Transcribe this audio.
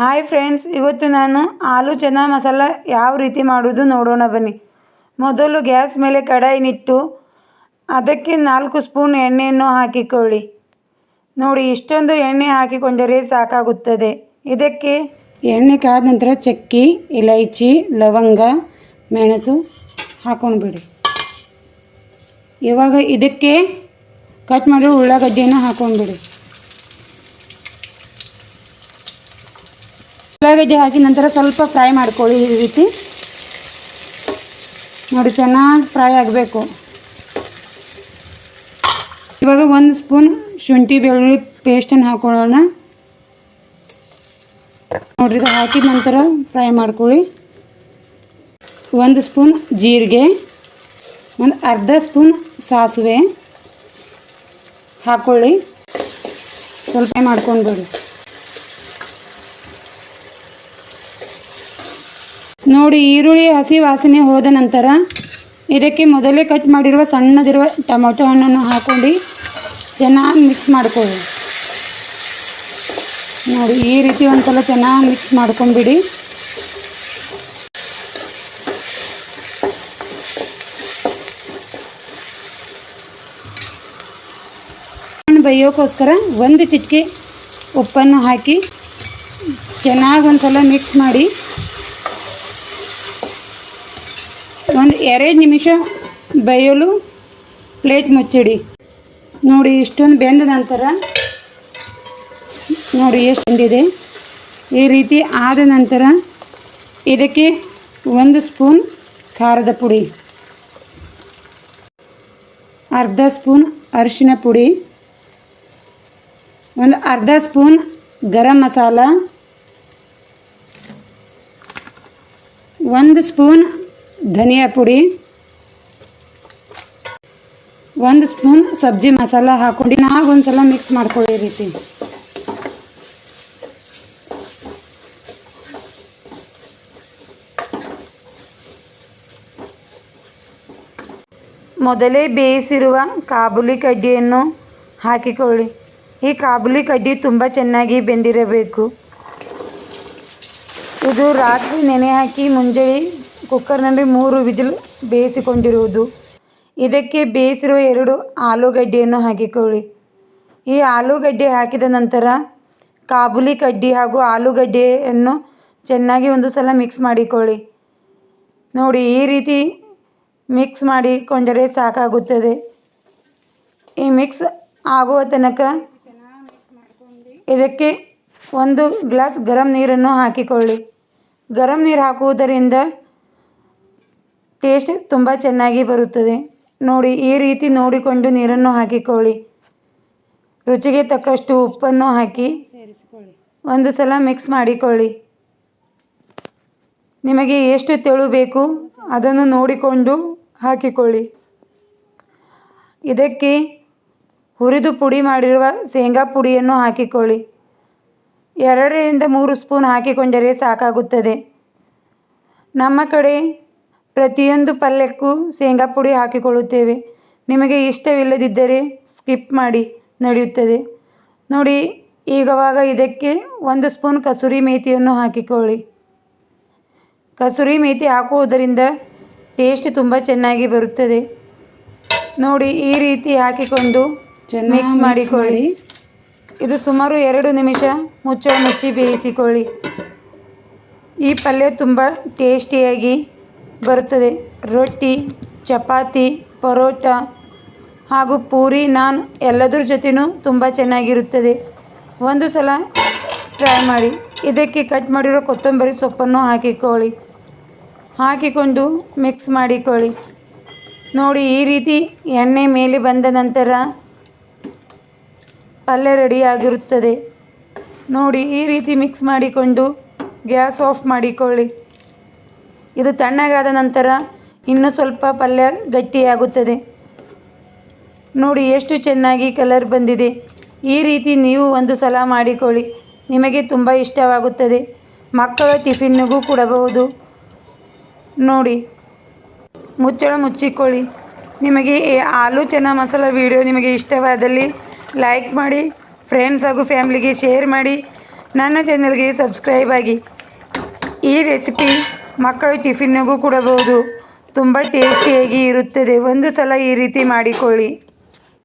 Hi friends ಇವತ್ತು ನಾನು ಆಲೂ ಚೆನ್ನಾ ಮಸಾಲ ಯಾವ ರೀತಿ ಮಾಡೋದು ನೋಡೋಣ ಬನ್ನಿ. ಮೊದಲು ಗ್ಯಾಸ್ ಮೇಲೆ ಕಡಾಯಿನಿಟ್ಟು ಅದಕ್ಕೆ ನಾಲ್ಕು ಸ್ಪೂನ್ ಎಣ್ಣೆಯನ್ನು ಹಾಕಿಕೊಳ್ಳಿ. ನೋಡಿ, ಇಷ್ಟೊಂದು ಎಣ್ಣೆ ಹಾಕಿಕೊಂಡರೆ ಸಾಕಾಗುತ್ತದೆ. ಇದಕ್ಕೆ ಎಣ್ಣೆ ಕಾದ ನಂತರ ಚಕ್ಕಿ, ಇಲೈಚಿ, ಲವಂಗ, ಮೆಣಸು ಹಾಕೊಂಡ್ಬಿಡಿ. ಇವಾಗ ಇದಕ್ಕೆ ಕಟ್ ಮಾಡಿರೋ ಉಳ್ಳಾಗಡ್ಡೆಯನ್ನು ಹಾಕೊಂಡ್ಬಿಡಿ. ಉಳ್ಳಾಗಡ್ಡಿ ಹಾಕಿ ನಂತರ ಸ್ವಲ್ಪ ಫ್ರೈ ಮಾಡ್ಕೊಳ್ಳಿ ಈ ರೀತಿ. ನೋಡಿ ಚೆನ್ನಾಗಿ ಫ್ರೈ ಆಗಬೇಕು. ಇವಾಗ ಒಂದು ಸ್ಪೂನ್ ಶುಂಠಿ ಬೆಳ್ಳುಳ್ಳಿ ಪೇಸ್ಟನ್ನು ಹಾಕೊಳ್ಳೋಣ. ನೋಡ್ರಿ, ಇದು ಹಾಕಿದ ನಂತರ ಫ್ರೈ ಮಾಡ್ಕೊಳ್ಳಿ. ಒಂದು ಸ್ಪೂನ್ ಜೀರಿಗೆ, ಒಂದು ಅರ್ಧ ಸ್ಪೂನ್ ಸಾಸಿವೆ ಹಾಕ್ಕೊಳ್ಳಿ ಸ್ವಲ್ಪ ಮಾಡ್ಕೊಂಡ್ಬಿಡಿ ನೋಡಿ, ಈರುಳ್ಳಿ ಹಸಿ ವಾಸನೆ ಹೋದ ನಂತರ ಇದಕ್ಕೆ ಮೊದಲೇ ಕಟ್ ಮಾಡಿರುವ ಸಣ್ಣದಿರುವ ಟೊಮೊಟೊ ಹಣ್ಣನ್ನು ಹಾಕೊಂಡು ಚೆನ್ನಾಗಿ ಮಿಕ್ಸ್ ಮಾಡ್ಕೊಳ್ಳಿ. ನೋಡಿ, ಈ ರೀತಿ ಒಂದ್ಸಲ ಚೆನ್ನಾಗಿ ಮಿಕ್ಸ್ ಮಾಡ್ಕೊಂಡ್ಬಿಡಿ ಹಣ್ಣು ಬೇಯೋಕ್ಕೋಸ್ಕರ ಒಂದು ಚಿಟಿಕೆ ಉಪ್ಪನ್ನು ಹಾಕಿ ಚೆನ್ನಾಗಿ ಒಂದ್ಸಲ ಮಿಕ್ಸ್ ಮಾಡಿ. ಒಂದು ಎರಡು ನಿಮಿಷ ಬೇಯಲು ಪ್ಲೇಟ್ ಮುಚ್ಚಿಡಿ. ನೋಡಿ, ಇಷ್ಟೊಂದು ಬೆಂದ ನಂತರ ನೋಡಿ, ಎಷ್ಟು ಬೆಂದಿದೆ. ಈ ರೀತಿ ಆದ ನಂತರ ಇದಕ್ಕೆ ಒಂದು ಸ್ಪೂನ್ ಖಾರದ ಪುಡಿ, ಅರ್ಧ ಸ್ಪೂನ್ ಅರಿಶಿನ ಪುಡಿ, ಒಂದು ಅರ್ಧ ಸ್ಪೂನ್ ಗರಂ ಮಸಾಲ, ಒಂದು ಸ್ಪೂನ್ ಧನಿಯಾ ಪುಡಿ, ಒಂದು ಸ್ಪೂನ್ ಸಬ್ಜಿ ಮಸಾಲ ಹಾಕೊಂಡು ನಾವು ಒಂದ್ಸಲ ಮಿಕ್ಸ್ ಮಾಡ್ಕೊಳ್ಳಿ ರೀತಿ. ಮೊದಲೇ ಬೇಯಿಸಿರುವ ಕಾಬುಲಿ ಕಡ್ಡಿಯನ್ನು ಹಾಕಿಕೊಳ್ಳಿ. ಈ ಕಾಬುಲಿ ಕಡ್ಡಿ ತುಂಬ ಚೆನ್ನಾಗಿ ಬೆಂದಿರಬೇಕು. ಇದು ರಾತ್ರಿ ನೆನೆ ಹಾಕಿ ಮುಂಜಾನೆ ಕುಕ್ಕರ್ನಲ್ಲಿ ಮೂರು ವಿಜಿಲ್ ಬೇಯಿಸಿಕೊಂಡಿರುವುದು. ಇದಕ್ಕೆ ಬೇಯಿಸಿರುವ ಎರಡು ಆಲೂಗಡ್ಡೆಯನ್ನು ಹಾಕಿಕೊಳ್ಳಿ. ಈ ಆಲೂಗಡ್ಡೆ ಹಾಕಿದ ನಂತರ ಕಾಬುಲಿ ಕಡ್ಡಿ ಹಾಗೂ ಆಲೂಗಡ್ಡೆಯನ್ನು ಚೆನ್ನಾಗಿ ಒಂದು ಸಲ ಮಿಕ್ಸ್ ಮಾಡಿಕೊಳ್ಳಿ. ನೋಡಿ, ಈ ರೀತಿ ಮಿಕ್ಸ್ ಮಾಡಿಕೊಂಡರೆ ಸಾಕಾಗುತ್ತದೆ. ಈ ಮಿಕ್ಸ್ ಆಗುವ ತನಕ ಇದಕ್ಕೆ ಒಂದು ಗ್ಲಾಸ್ ಗರಂ ನೀರನ್ನು ಹಾಕಿಕೊಳ್ಳಿ. ಗರಂ ನೀರು ಹಾಕುವುದರಿಂದ ಟೇಸ್ಟ್ ತುಂಬ ಚೆನ್ನಾಗಿ ಬರುತ್ತದೆ. ನೋಡಿ, ಈ ರೀತಿ ನೋಡಿಕೊಂಡು ನೀರನ್ನು ಹಾಕಿಕೊಳ್ಳಿ. ರುಚಿಗೆ ತಕ್ಕಷ್ಟು ಉಪ್ಪನ್ನು ಹಾಕಿ ಒಂದು ಸಲ ಮಿಕ್ಸ್ ಮಾಡಿಕೊಳ್ಳಿ. ನಿಮಗೆ ಎಷ್ಟು ತೆಳು ಬೇಕು ಅದನ್ನು ನೋಡಿಕೊಂಡು ಹಾಕಿಕೊಳ್ಳಿ. ಇದಕ್ಕೆ ಹುರಿದು ಪುಡಿ ಮಾಡಿರುವ ಶೇಂಗಾ ಪುಡಿಯನ್ನು ಹಾಕಿಕೊಳ್ಳಿ. ಎರಡರಿಂದ ಮೂರು ಸ್ಪೂನ್ ಹಾಕಿಕೊಂಡರೆ ಸಾಕಾಗುತ್ತದೆ. ನಮ್ಮ ಕಡೆ ಪ್ರತಿಯೊಂದು ಪಲ್ಯಕ್ಕೂ ಶೇಂಗಾ ಪುಡಿ ಹಾಕಿಕೊಳ್ಳುತ್ತೇವೆ. ನಿಮಗೆ ಇಷ್ಟವಿಲ್ಲದಿದ್ದರೆ ಸ್ಕಿಪ್ ಮಾಡಿ ನಡೆಯುತ್ತದೆ. ನೋಡಿ ಈಗವಾಗ ಇದಕ್ಕೆ ಒಂದು ಸ್ಪೂನ್ ಕಸೂರಿ ಮೇಥಿಯನ್ನು ಹಾಕಿಕೊಳ್ಳಿ. ಕಸೂರಿ ಮೇಥಿ ಹಾಕುವುದರಿಂದ ಟೇಸ್ಟ್ ತುಂಬ ಚೆನ್ನಾಗಿ ಬರುತ್ತದೆ. ನೋಡಿ ಈ ರೀತಿ ಹಾಕಿಕೊಂಡು ಮಿಕ್ಸ್ ಮಾಡಿಕೊಳ್ಳಿ. ಇದು ಸುಮಾರು ಎರಡು ನಿಮಿಷ ಮುಚ್ಚಳ ಮುಚ್ಚಿ ಬೇಯಿಸಿಕೊಳ್ಳಿ. ಈ ಪಲ್ಯ ತುಂಬ ಟೇಸ್ಟಿಯಾಗಿ ಬರುತ್ತದೆ ರೊಟ್ಟಿ, ಚಪಾತಿ, ಪರೋಟ ಹಾಗೂ ಪೂರಿ ನಾನ್ ಎಲ್ಲದರ ಜೊತೆನೂ ತುಂಬ ಚೆನ್ನಾಗಿರುತ್ತದೆ. ಒಂದು ಸಲ ಟ್ರೈ ಮಾಡಿ. ಇದಕ್ಕೆ ಕಟ್ ಮಾಡಿರೋ ಕೊತ್ತಂಬರಿ ಸೊಪ್ಪನ್ನು ಹಾಕಿಕೊಳ್ಳಿ. ಹಾಕಿಕೊಂಡು ಮಿಕ್ಸ್ ಮಾಡಿಕೊಳ್ಳಿ. ನೋಡಿ, ಈ ರೀತಿ ಎಣ್ಣೆ ಮೇಲೆ ಬಂದ ನಂತರ ಪಲ್ಯ ರೆಡಿಯಾಗಿರುತ್ತದೆ ನೋಡಿ, ಈ ರೀತಿ ಮಿಕ್ಸ್ ಮಾಡಿಕೊಂಡು ಗ್ಯಾಸ್ ಆಫ್ ಮಾಡಿಕೊಳ್ಳಿ. ಇದು ತಣ್ಣಗಾದ ನಂತರ ಇನ್ನೂ ಸ್ವಲ್ಪ ಪಲ್ಯ ಗಟ್ಟಿಯಾಗುತ್ತದೆ. ನೋಡಿ ಎಷ್ಟು ಚೆನ್ನಾಗಿ ಕಲರ್ ಬಂದಿದೆ. ಈ ರೀತಿ ನೀವು ಒಂದು ಸಲ ಮಾಡಿಕೊಳ್ಳಿ. ನಿಮಗೆ ತುಂಬ ಇಷ್ಟವಾಗುತ್ತದೆ. ಮಕ್ಕಳ ಟಿಫಿನ್ನಿಗೂ ಕೊಡಬಹುದು. ನೋಡಿ, ಮುಚ್ಚಳ ಮುಚ್ಚಿಕೊಳ್ಳಿ. ನಿಮಗೆ ಆಲೂ ಚೆನ್ನ ಮಸಾಲ ವಿಡಿಯೋ ನಿಮಗೆ ಇಷ್ಟವಾದಲ್ಲಿ ಲೈಕ್ ಮಾಡಿ, ಫ್ರೆಂಡ್ಸ್ ಹಾಗೂ ಫ್ಯಾಮ್ಲಿಗೆ ಶೇರ್ ಮಾಡಿ, ನನ್ನ ಚಾನಲ್ಗೆ ಸಬ್ಸ್ಕ್ರೈಬ್ ಆಗಿ. ಈ ರೆಸಿಪಿ ಮಕ್ಕಳು ಟಿಫಿನ್ನಿಗೂ ಕೊಡಬಹುದು. ತುಂಬ ಟೇಸ್ಟಿಯಾಗಿ ಇರುತ್ತದೆ. ಒಂದು ಸಲ ಈ ರೀತಿ ಮಾಡಿಕೊಳ್ಳಿ.